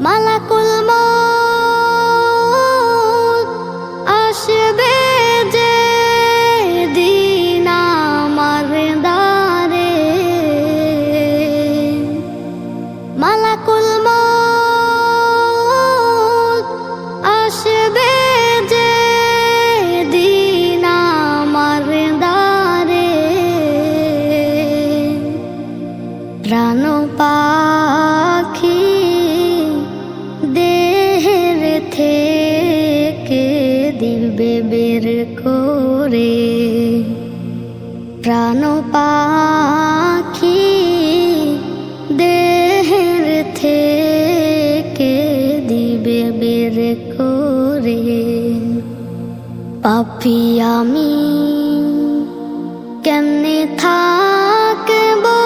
মালাকুল মউত আসবে যে দিন আমার দ্বারে মালাকুল মউত আসবে যে দিন আমার দ্বারে প্রাণ পাখি দিবে বের করে প্রাণ পাখি দেহের থেকে দিবে বের করে। পাপি আমি কেমনে থাকব?